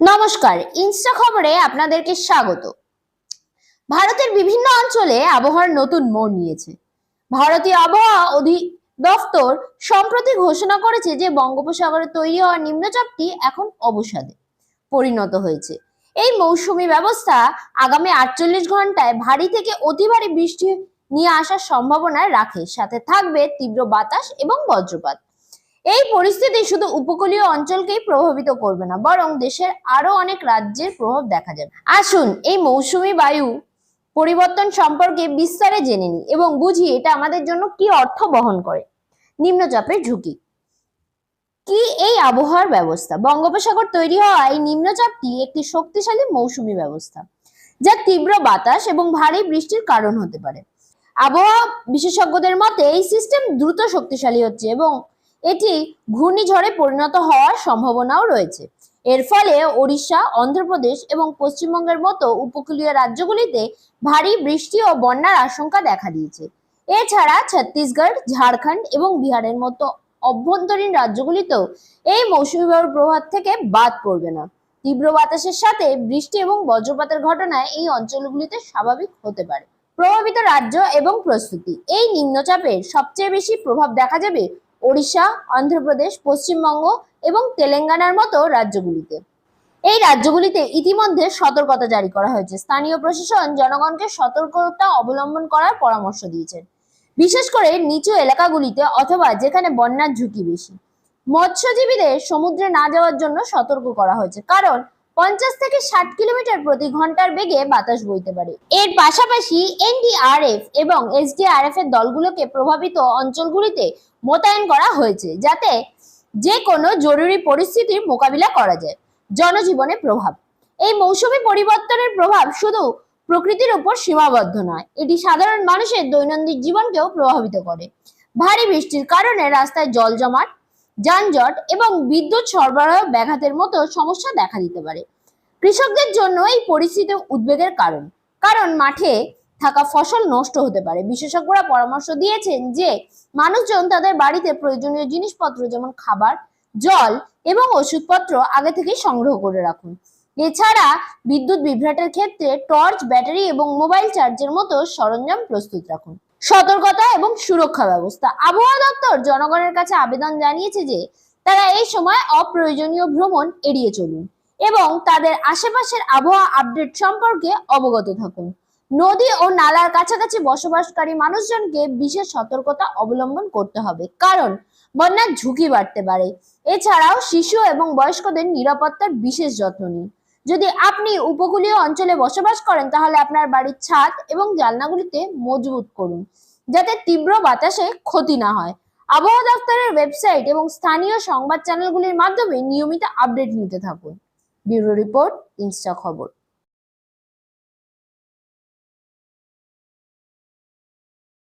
নমস্কার, ইনস্টা খবরে আপনাদেরকে স্বাগত। ভারতের বিভিন্ন অঞ্চলে আবহাওয়ার নতুন মোড় নিয়েছে। ভারতীয় আবহাওয়া অধিদপ্তর সম্প্রতি ঘোষণা করেছে যে বঙ্গোপসাগরে তৈরি হওয়া নিম্নচাপটি এখন অবসাদে পরিণত হয়েছে। এই মৌসুমী ব্যবস্থা আগামী আটচল্লিশ ঘন্টায় ভারী থেকে অতি ভারী বৃষ্টি নিয়ে আসার সম্ভাবনা রাখে। সাথে থাকবে তীব্র বাতাস এবং বজ্রপাত। এই পরিস্থিতি শুধু উপকূলীয় অঞ্চলকেই প্রভাবিত করবে না, বরং দেশের আরও অনেক রাজ্যের প্রভাব দেখা যাবে। আসুন এই মৌসুমী বায়ু পরিবর্তন সম্পর্কে বিস্তারে জেনে নিই এবং বুঝি এটা আমাদের জন্য কি অর্থ বহন করে। নিম্নচাপের ঝুঁকি। কি এই আবহাওয়ার ব্যবস্থা? বঙ্গোপসাগর তৈরি হওয়া এই নিম্নচাপটি একটি শক্তিশালী মৌসুমী ব্যবস্থা, যা তীব্র বাতাস এবং ভারী বৃষ্টির কারণ হতে পারে। আবহাওয়া বিশেষজ্ঞদের মতে এই সিস্টেম দ্রুত শক্তিশালী হচ্ছে এবং এটি ঘূর্ণিঝড়ে পরিণত হওয়ার সম্ভাবনাও রয়েছে। এর ফলে ওড়িশা, অন্ধ্রপ্রদেশ এবং পশ্চিমবঙ্গের মতো উপকূলীয় রাজ্যগুলিতে ভারী বৃষ্টি ও বন্যার আশঙ্কা দেখা দিয়েছে। এছাড়া ছত্তিশগড়, ঝাড়খণ্ড এবং বিহারের মতো অভ্যন্তরীণ রাজ্যগুলিতেও এই মৌসুমী বায়ুর প্রভাব থেকে বাদ পড়বে না। তীব্র বাতাসের সাথে বৃষ্টি এবং বজ্রপাতের ঘটনায় এই অঞ্চলগুলিতে স্বাভাবিক হতে পারে। প্রভাবিত রাজ্য এবং প্রস্তুতি। এই নিম্নচাপের সবচেয়ে বেশি প্রভাব দেখা যাবে ওড়িশা, অন্ধ্রপ্রদেশ, পশ্চিমবঙ্গ এবং তেলেঙ্গানার মতো রাজ্যগুলিতে। এই রাজ্যগুলিতে ইতিমধ্যে সতর্কতা জারি করা হয়েছে। স্থানীয় প্রশাসন জনগণকে সতর্কতা অবলম্বন করার পরামর্শ দিয়েছেন। বিশেষ করে নিচু এলাকাগুলিতে অথবা যেখানে বন্যার ঝুঁকি বেশি। মৎস্যজীবীদের সমুদ্রে না যাওয়ার জন্য সতর্ক করা হয়েছে। কারণ পঞ্চাশ থেকে ষাট কিলোমিটার প্রতি ঘণ্টার বেগে বাতাস বইতে পারে। এর পাশাপাশি এনডিআরএফ এবং এসডিআরএফ এর দলগুলোকে প্রভাবিত অঞ্চলগুলিতে মোতায়েন করা হয়েছে, যাতে যে কোনো জরুরি পরিস্থিতির মোকাবিলা করা যায়। জনজীবনে প্রভাব। এই মৌসুমি পরিবর্তনের প্রভাব শুধু প্রকৃতির উপর সীমাবদ্ধ নয়, এটি সাধারণ মানুষের দৈনন্দিন জীবনকেও প্রভাবিত করে। ভারী বৃষ্টির কারণে রাস্তায় জল জমাট যানজট এবং বিদ্যুৎ সরবরাহ ব্যাঘাতের মতো সমস্যা দেখা দিতে পারে। কৃষকদের জন্য এই পরিস্থিতি উদ্বেগের কারণ। কারণ মাঠে থাকা ফসল নষ্ট হতে পারে। বিশেষজ্ঞরা পরামর্শ দিয়েছেন যে, মানুষজন তাদের বাড়িতে প্রয়োজনীয় জিনিসপত্র যেমন খাবার, জল এবং ওষুধপত্র আগে থেকেই সংগ্রহ করে রাখুন। এছাড়া বিদ্যুৎ বিভ্রাটের ক্ষেত্রে টর্চ, ব্যাটারি এবং মোবাইল চার্জের মতো সরঞ্জাম প্রস্তুত রাখুন। সতর্কতা এবং সুরক্ষা ব্যবস্থা। আবহাওয়া দপ্তর জনগণের কাছে আবেদন জানিয়েছে যে, তারা এই সময় অপ্রয়োজনীয় ভ্রমণ এড়িয়ে চলুন এবং তাদের আশেপাশের আবহাওয়া আপডেট সম্পর্কে অবগত থাকুন। নদী ও নালার কাছাকাছি বসবাসকারী মানুষজনকে বিশেষ সতর্কতা অবলম্বন করতে হবে, কারণ বন্যার ঝুঁকি বাড়তে পারে। এছাড়াও শিশু এবং বয়স্কদের নিরাপত্তার বিশেষ যত্ন নিন। যদি আপনি উপকূলীয় অঞ্চলে বসবাস করেন, তাহলে আপনার বাড়ির ছাদ এবং জানলাগুলিতে মজবুত করুন। যাতে তীব্র বাতাসে ক্ষতি না হয়। আবহাওয়া দপ্তরের ওয়েবসাইট এবং স্থানীয় সংবাদ চ্যানেলগুলির মাধ্যমে নিয়মিত আপডেট নিতে থাকুন। ব্যুরো রিপোর্ট, ইনস্টা খবর।